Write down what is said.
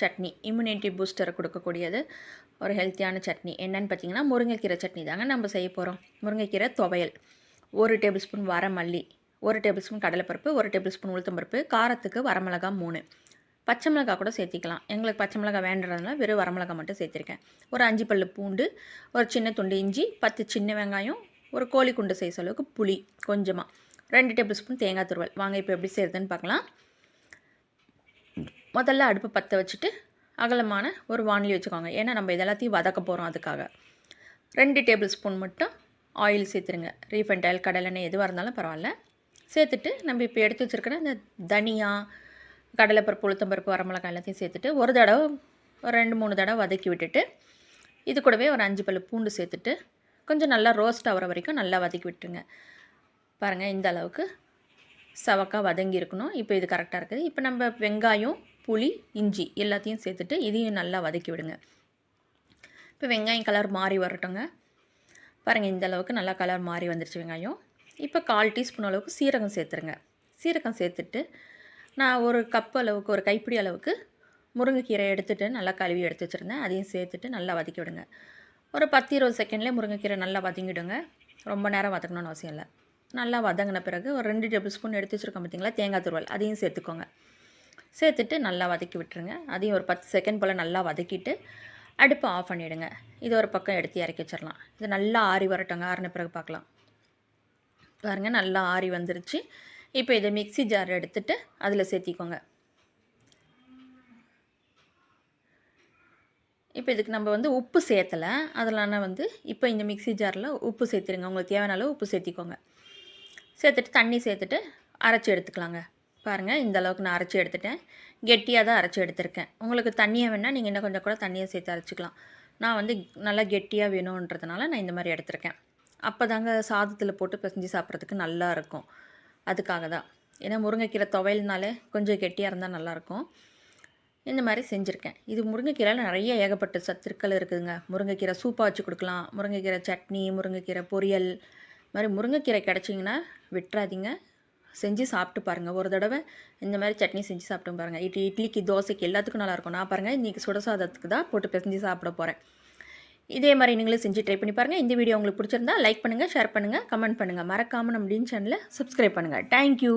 Chutney immunity பூஸ்டரை கொடுக்கக்கூடியது. ஒரு ஹெல்த்தியான சட்னி. என்னன்னு பார்த்தீங்கன்னா முருங்கைக்கீரை சட்னி தாங்க நம்ம செய்ய போகிறோம் முருங்கைக்கீரை துவையல். ஒரு டேபிள் ஸ்பூன் வரமல்லி ஒரு டேபிள் ஸ்பூன் கடலைப்பருப்பு ஒரு டேபிள் ஸ்பூன் உளுத்தம்பருப்பு காரத்துக்கு வரமிளகா மூணு. பச்சை மிளகா கூட சேர்த்திக்கலாம். எங்களுக்கு பச்சை மிளகா வேண்டதுனால வெறும் வரமிளகா மட்டும் சேர்த்திருக்கேன். ஒரு அஞ்சு பல்லு பூண்டு ஒரு சின்ன துண்டு இஞ்சி பத்து சின்ன வெங்காயம் ஒரு கோழி குண்டு சைஸ் அளவுக்கு புளி கொஞ்சமாக ரெண்டு டேபிள் ஸ்பூன் தேங்காய் துருவல். வாங்க இப்போ எப்படி செய்கிறதுன்னு பார்க்கலாம். முதல்ல அடுப்பு பற்ற வச்சுட்டு அகலமான ஒரு வானலி வச்சுக்கோங்க. ஏன்னா நம்ம இதெல்லாத்தையும் வதக்க போகிறோம் அதுக்காக. ரெண்டு டேபிள் ஸ்பூன் மட்டும் ஆயில் சேர்த்துருங்க. ரீஃபண்ட் ஆயில் கடலெண்ணெய் எதுவாக இருந்தாலும் பரவாயில்ல. சேர்த்துட்டு நம்ம இப்போ எடுத்து வச்சுருக்கிற இந்த தனியா கடலைப்பருப்பு உளுத்தம்பருப்பு வரமிளகாய் எல்லாத்தையும் சேர்த்துட்டு ஒரு தடவை ஒரு ரெண்டு மூணு தடவை வதக்கி விட்டுட்டு இது கூடவே ஒரு அஞ்சு பல்லு பூண்டு சேர்த்துட்டு கொஞ்சம் நல்லா ரோஸ்ட் ஆகிற வரைக்கும் நல்லா வதக்கி விட்டுருங்க. பாருங்கள் இந்த அளவுக்கு சவக்காய் வதங்கி இருக்கணும். இப்போ இது கரெக்டாக இருக்குது. இப்போ நம்ம வெங்காயம் புளி இஞ்சி எல்லாத்தையும் சேர்த்துட்டு இதையும் நல்லா வதக்கி விடுங்க. இப்போ வெங்காயம் கலர் மாறி வரட்டுங்க. பாருங்கள் இந்த அளவுக்கு நல்லா கலர் மாறி வந்துருச்சு வெங்காயம். இப்போ கால் டீஸ்பூன் அளவுக்கு சீரகம் சேர்த்துருங்க. சீரகம் சேர்த்துட்டு நான் ஒரு கப் அளவுக்கு ஒரு கைப்பிடி அளவுக்கு முருங்கைக்கீரை எடுத்துகிட்டு நல்லா கழுவி எடுத்து வச்சுருந்தேன். அதையும் சேர்த்துட்டு நல்லா வதக்கி விடுங்க. ஒரு பத்து இருபது செகண்ட்லேயே முருங்கைக்கீரை நல்லா வதங்கிடுங்க. ரொம்ப நேரம் வதக்கணும்னு அவசியம் இல்லை. நல்லா வதங்கின பிறகு ஒரு ரெண்டு டேபிள் ஸ்பூன் எடுத்து வச்சுருக்கோம் பார்த்தீங்களா? தேங்காய் துருவல். அதையும் சேர்த்துக்கோங்க. சேர்த்துட்டு நல்லா வதக்கி விட்டுருங்க. அதையும் ஒரு பத்து செகண்ட் போல் நல்லா வதக்கிட்டு அடுப்பை ஆஃப் பண்ணிவிடுங்க இது ஒரு பக்கம் எடுத்து இறக்கி வச்சிடலாம். இது நல்லா ஆறி வரட்டோங்க. ஆறின பிறகு பார்க்கலாம். பாருங்கள் நல்லா ஆறி வந்துருச்சு. இப்போ இதை மிக்ஸி ஜார் எடுத்துட்டு அதில் சேர்த்திக்கோங்க. இப்போ இதுக்கு நம்ம வந்து உப்பு சேர்த்தலை. அதனால வந்து இப்போ இந்த மிக்ஸி ஜாரில் உப்பு சேர்த்துருங்க. உங்களுக்கு தேவையான அளவு உப்பு சேர்த்திக்கோங்க. சேர்த்துட்டு தண்ணி சேர்த்துட்டு அரைச்சி எடுத்துக்கலாங்க. பாருங்கள் இந்த அளவுக்கு நான் அரைச்சி எடுத்துட்டேன். கெட்டியாக தான் அரைச்சி எடுத்திருக்கேன். உங்களுக்கு தண்ணியாக வேணால் நீங்கள் இன்னும் கொஞ்சம் கூட தண்ணியை சேர்த்து அரைச்சிக்கலாம். நான் வந்து நல்லா கெட்டியாக வேணுன்றதுனால நான் இந்த மாதிரி எடுத்திருக்கேன். அப்போ தாங்க சாதத்தில் போட்டு பிசைஞ்சு சாப்பிட்றதுக்கு நல்லா இருக்கும். அதுக்காக தான். ஏன்னா முருங்கைக்கீரை துவையல்னாலே கொஞ்சம் கெட்டியாக இருந்தால் நல்லாயிருக்கும் இந்த மாதிரி செஞ்சுருக்கேன். இது முருங்கைக்கீரையில் நிறைய ஏகப்பட்ட சத்துக்கள் இருக்குதுங்க. முருங்கைக்கீரை சூப்பாக வச்சு கொடுக்கலாம். முருங்கைக்கீரை சட்னி முருங்கைக்கீரை பொரியல் மாதிரி முருங்கைக்கீரை கிடச்சிங்கன்னா விட்டுறாதீங்க. செஞ்சு சாப்பிட்டு பாருங்கள் ஒரு தடவை இந்த மாதிரி சட்னி செஞ்சு சாப்பிட்டு பாருங்கள் இட்லி இட்லிக்கு தோசைக்கு எல்லாத்துக்கும் நல்லாயிருக்கும் நான் பாருங்கள் இன்றைக்கி சுட சாதத்துக்கு தான் போட்டு பிசைஞ்சு சாப்பிட போகிறேன் இதே மாதிரி நீங்களும் செஞ்சு ட்ரை பண்ணி பாருங்கள் இந்த வீடியோ உங்களுக்கு பிடிச்சிருந்தா லைக் பண்ணுங்கள் ஷேர் பண்ணுங்கள் கமெண்ட் பண்ணுங்கள் மறக்காமல் நம்ம டீன் சேனலை சப்ஸ்கிரைப் பண்ணுங்கள் தேங்க்யூ